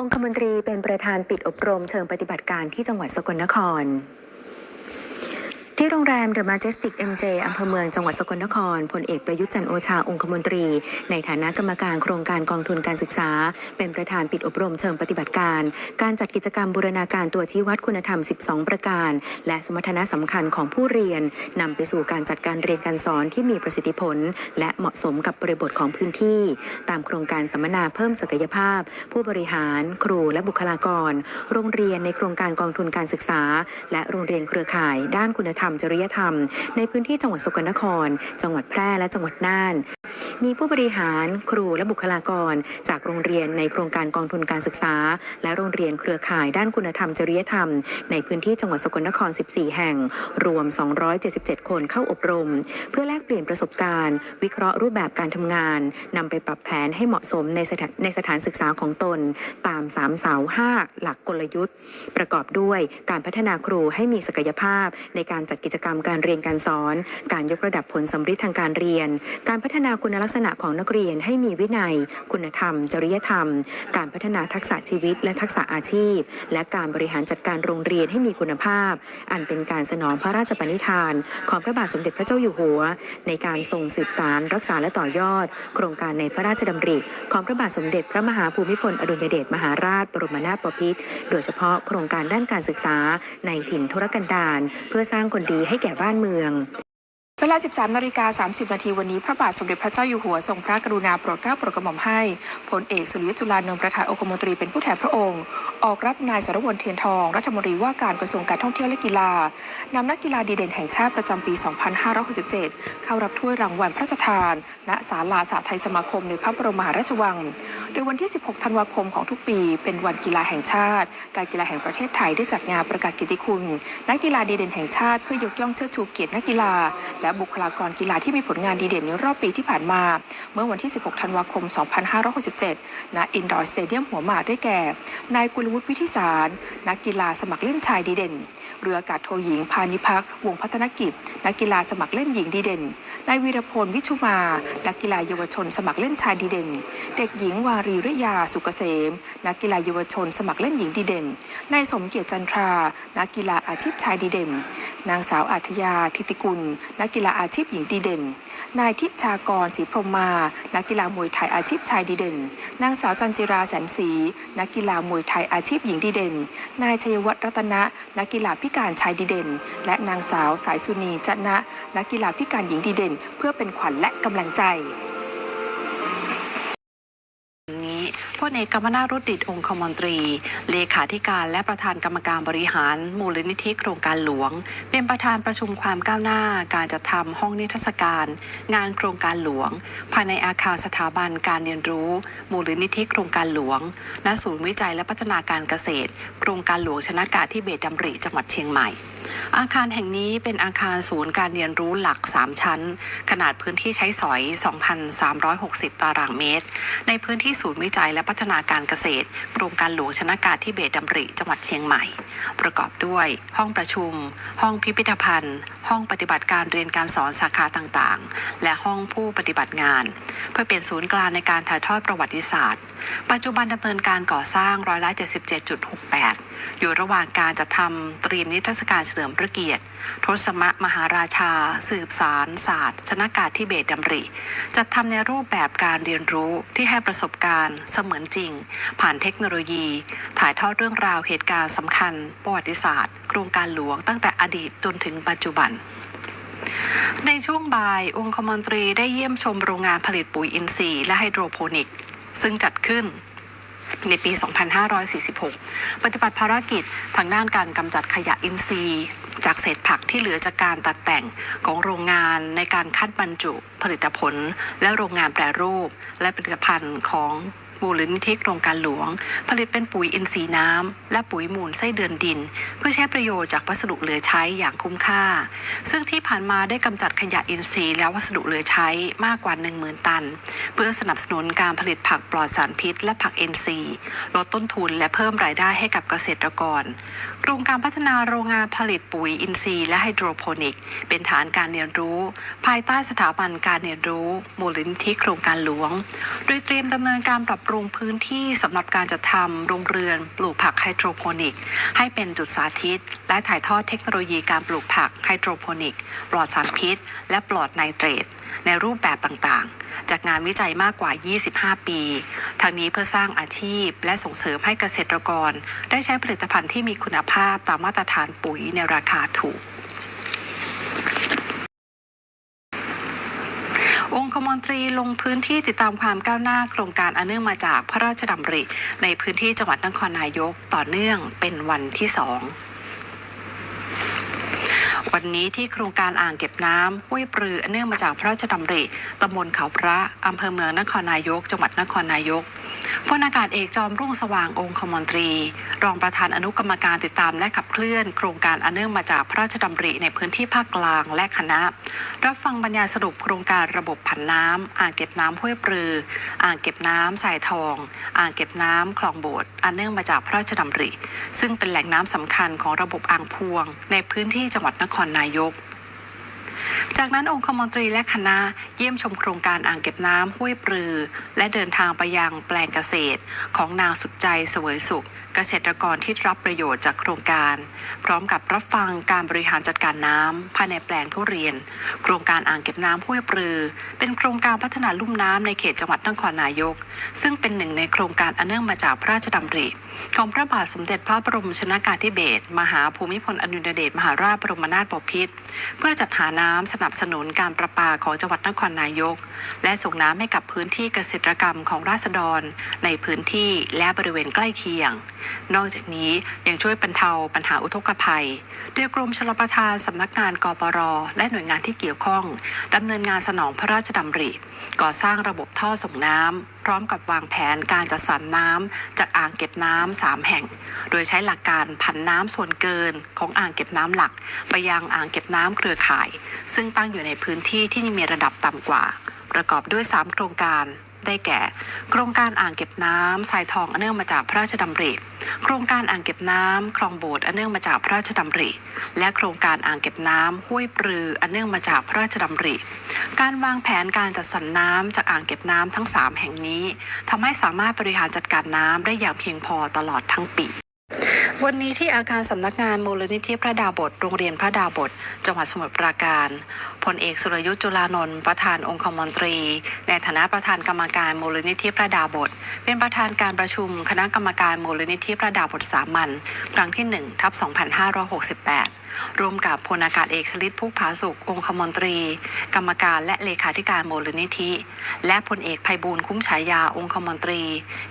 องคมนตรีเป็นประธานปิดอบรมเชิงปฏิบัติการที่จังหวัดสกลนคร ที่โรงแรม The Majestic MJ อำเภอเมืองจังหวัดสกลนครพลเอกประยุทธ์จันโอชาองคมนตรี ในฐานะกรรมการโครงการกองทุนการศึกษา เป็นประธานปิดอบรมเชิงปฏิบัติการ การจัดกิจกรรมบูรณาการตัวชี้วัดคุณธรรม 12 ประการ และสมรรถนะสำคัญของผู้เรียนนำไปสู่การจัดการเรียนการสอนที่มีประสิทธิผล และเหมาะสมกับบริบทของพื้นที่ ตามโครงการสัมมนาเพิ่มศักยภาพ ผู้บริหาร ครูและบุคลากร โรงเรียนในโครงการกองทุนการศึกษา และโรงเรียนเครือข่าย ด้านคุณธรรมจริยธรรม ในพื้นที่จังหวัดสกลนคร จังหวัดแพร่และจังหวัดน่าน มีผู้บริหารครูและบุคลากร จากโรงเรียนในโครงการกองทุนการศึกษา และโรงเรียนเครือข่ายด้านคุณธรรมจริยธรรม ในพื้นที่จังหวัดสกลนคร 14 แห่ง รวม 277 คนเข้าอบรม เพื่อแลกเปลี่ยนประสบการณ์ วิเคราะห์รูปแบบการทำงาน นำไปปรับแผนให้เหมาะสมในสถานในสถานศึกษาของตน ตามสามเสาห้าหลักกลยุทธ์ ประกอบด้วยการพัฒนาครูให้มีศักยภาพ ในการจัดกิจกรรมการเรียนการสอน การยกระดับผลสำฤทธิ์ทางการเรียน การพัฒนาคุณลักษณะษณะของนักเรียนให้มีวินัย คุณธรรม จริยธรรม การพัฒนาทักษะชีวิต และทักษะอาชีพ และการบริหารจัดการโรงเรียนให้มีคุณภาพ อันเป็นการสนองพระราชปณิธาน ของพระบาทสมเด็จพระเจ้าอยู่หัว ในการส่งสืบสารรักษาและต่อยอด โครงการในพระราชดำริ ของพระบาทสมเด็จพระมหาภูมิพลอดุลยเดชมหาราช บรมนาถบพิตรโดยเฉพาะโครงการด้านการศึกษาในถิ่นธุรกันดารเพื่อสร้างคนดีให้แก่บ้านเมือง ลา 13นาฬิกา30 นาทีวันนี้พระบาทสมเด็จพระเจ้าอยู่หัวทรงพระกรุณาโปรดเกล้าโปรดกระหม่อมให้พลเอกสุริยจุลานนท์ประธานองคมนตรีเป็นผู้แทนพระองค์ ออกรับนายสรวนเทียนทอง รัฐมนตรีว่าการกระทรวงการท่องเที่ยวและกีฬานำนักกีฬาดีเด่นแห่งชาติประจำปี 2567 เข้ารับถ้วยรางวัลพระราชทาน ณศาลาสาไทยสมาคมในพระบรมมหาราชวัง โดยวันที่ 16 ธันวาคมของทุกปี เป็นวันกีฬาแห่งชาติ การกีฬาแห่งประเทศไทยได้จัดงานประกาศกียรติคุณ นักกีฬาดีเด่นแห่งชาติเพื่อยกย่องเชิดชูเกียรตินักกีฬาและบุคลากรกีฬาที่มีผลงานดีเด่นในรอบปีที่ผ่านมา เมื่อวันที่ 16 ธันวาคม 2567 ณ อินดอร์สเตเดียมหัวหมากได้แก่ นายกุลวุฒิวิทิสาร นักกีฬาสมัครเล่นชายดีเด่น เรืออากาศโทหญิง พานิพักวงพัฒนกิจ นักกีฬาสมัครเล่นหญิงดีเด่น นายวีรพลวิชุมา นักกีฬาเยาวชน สมัครเล่นชายดีเด่น เด็กหญิงวารีริยาสุกเกษม นักกีฬาเยาวชน สมัครเล่นหญิงดีเด่น นายสมเกียรติจันทรา นักกีฬาอาชีพชายดีเด่น นางสาวอาทยาทิติกุล นักกีฬาอาชีพหญิงดีเด่น นายทิชากรศรีพรมมา นักกีฬามวยไทยอาชีพชายดีเด่น นางสาวจันจิราแสนศรีนักกีฬามวยไทยอาชีพหญิงดีเด่น นายชัยวัฒน์รัตนะ นักกีฬาพิการชายดีเด่น และนางสาวสายสุนีจันนะนักกีฬาพิการหญิงดีเด่น เพื่อเป็นขวัญและกำลังใจ พลเอกกรรมนาถรุดดิตองคมนตรี เลขาธิการและประธานกรรมการบริหาร มูลนิธิโครงการหลวง เป็นประธานประชุมความก้าวหน้า การจัดทำห้องนิทรรศการ งานโครงการหลวง ภายในอาคารสถาบันการเรียนรู้ มูลนิธิโครงการหลวงณศูนย์วิจัยและพัฒนาการเกษตร โครงการหลวงชนะกาที่เบตดำริจังหวัดเชียงใหม่อาคารแห่งนี้เป็นอาคารศูนย์การเรียนรู้หลัก 3 ชั้น ขนาดพื้นที่ใช้สอย 2,360 ตารางเมตร ในพื้นที่ศูนย์วิจัยและพัฒนาการเกษตรโครงการหลวงชนะกาที่เบตดำริจังหวัดเชียงใหม่ ประกอบด้วย ห้องประชุม ห้องพิพิธภัณฑ์ ห้องปฏิบัติการเรียนการสอนสาขาต่างๆ และห้องผู้ปฏิบัติงาน เพื่อเป็นศูนย์กลางในการถ่ายทอดประวัติศาสตร์ ปัจจุบันดำเนินการก่อสร้างร้อยละ77.68 อยู่ระหว่างการจัดทำเตรียมนิทรรศการเฉลิมพระเกียรติ ทศมะมหาราชา สืบสารศาสตร์ชนากาที่เบตดำริ จัดทำในรูปแบบการเรียนรู้ที่ให้ประสบการณ์ เสมือนจริง ผ่านเทคโนโลยี ถ่ายทอดเรื่องราวเหตุการณ์สำคัญ ประวัติศาสตร์ โครงการหลวงตั้งแต่อดีตจนถึงปัจจุบันในช่วงบ่าย องคมนตรีได้เยี่ยมชมโรงงานผลิตปุ๋ยอินทรีย์และไฮโดรโปนิก ซึ่งจัดขึ้นในปี 2546 ปฏิบัติภารกิจทางด้านการกำจัดขยะอินทรีย์ จากเศษผักที่เหลือจากการตัดแต่งของโรงงานในการคัดบรรจุผลิตผล และโรงงานแปรรูป และผลิตภัณฑ์ของ มูลนิธิโครงการหลวง ผลิตเป็นปุ๋ยอินทรีย์น้ำ และปุ๋ยมูลไส้เดือนดิน เพื่อใช้ประโยชน์จากวัสดุเหลือใช้อย่างคุ้มค่า ซึ่งที่ผ่านมาได้กำจัดขยะอินทรีย์และวัสดุเหลือใช้มากกว่า 10,000 ตัน เพื่อสนับสนุนการผลิตผักปลอดสารพิษ และผักอ็นซีย์ลดต้นทุนและเพิ่มรายได้ให้กับเกษตรกรโครงการพัฒนาโรงงานผลิตปุ๋ยอินทรีย์และไฮโดรโปนิก เป็นฐานการเรียนรู้ ภายใต้สถาบันการเรียนรู้มูลนิธิโครงการหลวง โดยเตรียมดำเนินการปรับปรุงปรุงพื้นที่สำหรับการจัดทำโรงเรือนปลูกผักไฮโดรโปนิก ให้เป็นจุดสาธิต และถ่ายทอดเทคโนโลยีการปลูกผักไฮโดรโปนิก ปลอดสารพิษ และปลอดไนเตรตในรูปแบบต่างๆ จากงานวิจัยมากกว่า 25 ปี ทางนี้เพื่อสร้างอาชีพ และส่งเสริมให้เกษตรกร ได้ใช้ผลิตภัณฑ์ที่มีคุณภาพตามมาตรฐานปุ๋ยในราคาถูก องคมนตรีลงพื้นที่ติดตามความก้าวหน้าโครงการอันเนื่องมาจากพระราชดำริ ในพื้นที่จังหวัดนครนายกต่อเนื่องเป็นวันที่สองวันนี้ที่โครงการอ่างเก็บน้ำห้วยปลืออเนื่องมาจากพระราชดำริตำบลเขาพระอำเภอเมืองนครนายก จังหวัดนครนายก พลอากาศเอกจอมรุ่งสว่างองคมนตรี รองประธานอนุกรรมการติดตามและขับเคลื่อนโครงการอันเนื่องมาจากพระราชดำริในพื้นที่ภาคกลางและคณะ รับฟังบรรยายสรุปโครงการระบบผันน้ำอ่างเก็บน้ำห้วยปรือ อ่างเก็บน้ำสายทอง อ่างเก็บน้ำคลองโบดอันเนื่องมาจากพระราชดำริ ซึ่งเป็นแหล่งน้ำสำคัญของระบบอ่างพวง ในพื้นที่จังหวัดนครนายก จากนั้นองคมนตรีและคณะเยี่ยมชมโครงการอ่างเก็บน้ำห้วยปรือ และเดินทางไปยังแปลงเกษตร ของนางสุดใจเสวยสุข เกษตรกรที่รับประโยชน์จากโครงการ พร้อมกับรับฟังการบริหารจัดการน้ำภายในแปลงทุเรียน โครงการอ่างเก็บน้ำห้วยปรือ เป็นโครงการพัฒนาลุ่มน้ำในเขตจังหวัดนครนายก ซึ่งเป็นหนึ่งในโครงการอันเนื่องมาจากพระราชดำริ ของพระบาทสมเด็จพระบรมชนากาธิเบศรมหาภูมิพลอดุลยเดชมหาราชบรมนาถบพิตรเพื่อจัดหาน้ำสนับสนุนการประปาของจังหวัดนครนายก และส่งน้ำให้กับพื้นที่เกษตรกรรมของราษฎร ในพื้นที่และบริเวณใกล้เคียงนอกจากนี้ยังช่วยบรรเทาปัญหาอุทกภัย โดยกรมชลประทานสำนักงานกปร และหน่วยงานที่เกี่ยวข้องดำเนินงานสนองพระราชดำริ ก่อสร้างระบบท่อส่งน้ำพร้อมกับวางแผนการจัดสรรน้ำจากอ่างเก็บน้ำสามแห่ง โดยใช้หลักการผันน้ำส่วนเกินของอ่างเก็บน้ำหลัก ไปยังอ่างเก็บน้ำเครือข่าย ซึ่งตั้งอยู่ในพื้นที่ที่มีระดับต่ำกว่า ประกอบด้วย 3 โครงการ ได้แก่ โครงการอ่างเก็บน้ำทรายทองอันเนื่องมาจากพระราชดำริ โครงการอ่างเก็บน้ำคลองโบดอันเนื่องมาจากพระราชดำริ และโครงการอ่างเก็บน้ำห้วยปรืออันเนื่องมาจากพระราชดำริ การวางแผนการจัดสรรน้ำจากอ่างเก็บน้ำทั้ง 3 แห่งนี้ทำให้สามารถบริหารจัดการน้ำได้อย่างเพียงพอตลอดทั้งปีวันนี้ที่อาคารสำนักงานมูลนิธิพระดาบท โรงเรียนพระดาบท จังหวัดสมุทรปราการ ลเอกสุรยุทธ์จุลานนท์ประธานองคมนตรี ในฐานะประธานกรรมการมูลนิธิพระดาบท เป็นประธานการประชุมคณะกรรมการมูลนิธิพระดาบทสามัญครั้งที่1ทับ2568ร่วมกับพลอากาศเอกสลิดพุกผาสุกองคมนตรี กรรมการและเลขาธิการมูลนิธิ และพลเอกภัยบูลคุ้มฉายาองคมนตรี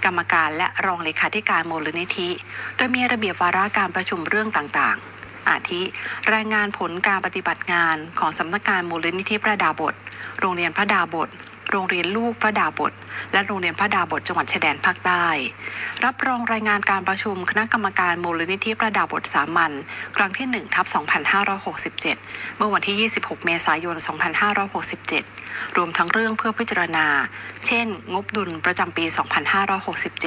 กรรมการและรองเลขาธิการมูลนิธิ โดยมีระเบียบวาระการประชุมเรื่องต่างๆ อาทิ รายงานผลการปฏิบัติงานของสำนักงานมูลนิธิพระดาบท โรงเรียนพระดาบท โรงเรียนลูกพระดาบท และโรงเรียนพระดาบทจังหวัดชายแดนภาคใต้ รับรองรายงานการประชุมคณะกรรมการมูลนิธิพระดาบทสามัญครั้งที่1ทับ2567 เมื่อวันที่ 26 เมษายน 2567 รวมทั้งเรื่องเพื่อพิจารณา เช่น งบดุลประจำปี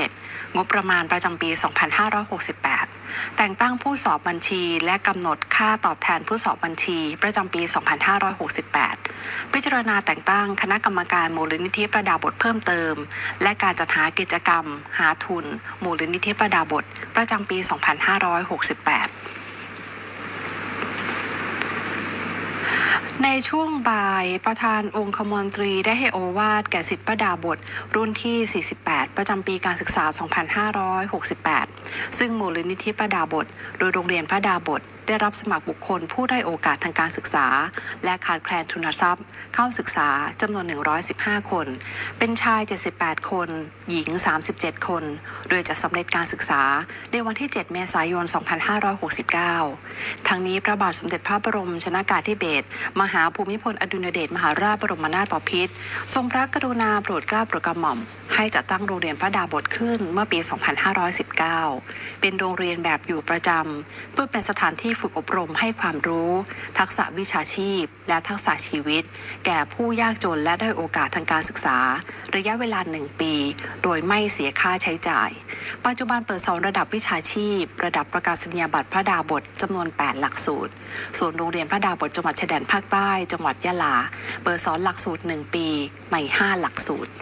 2567 งบประมาณประจำปี 2568 แต่งตั้งผู้สอบบัญชี และกำหนดค่าตอบแทนผู้สอบบัญชี ประจำปี 2568 พิจารณาแต่งตั้งคณะกรรมการมูลนิธิประดาบทเพิ่มเติม และการจัดหากิจกรรม หาทุน มูลนิธิประดาบท ประจำปี 2568ในช่วงบ่ายประธานองคมนตรีได้ให้โอวาทแก่สิทธิประดาบท รุ่นที่ 48 ประจำปีการศึกษา 2568 ซึ่งมูลนิธิประดาบท โดยโรงเรียนพระดาบท ได้รับสมัครบุคคลผู้ได้โอกาสทางการศึกษา และขาดแคลนทุนทรัพย์ เข้าศึกษาจำนวน 115 คน เป็นชาย 78 คน หญิง 37 คน โดยจะสำเร็จการศึกษาในวันที่ 7 เมษายน 2569 ทั้งนี้พระบาทสมเด็จพระบรมชนากาธิเบศรมหาภูมิพลอดุลยเดชมหาราชบรมนาถบพิตรทรงพระกรุณาโปรดเกล้าโปรดกระหม่อม ให้จัดตั้งโรงเรียนพระดาบทขึ้นเมื่อปี 2519 เป็นโรงเรียนแบบอยู่ประจำเพื่อเป็นสถานที่ฝึกอบรมให้ความรู้ ทักษะวิชาชีพ และทักษะชีวิต แก่ผู้ยากจนและได้โอกาสทางการศึกษา ระยะเวลาหนึ่งปี โดยไม่เสียค่าใช้จ่าย ปัจจุบันเปิดสอนระดับวิชาชีพ ระดับประกาศนียบัตรพระดาบทจำนวน 8 หลักสูตร ส่วนโรงเรียนพระดาบทจังหวัดชายแดนภาคใต้ จังหวัดยะลา เปิดสอนหลักสูตร 1 ปี ใหม่ 5 หลักสูตร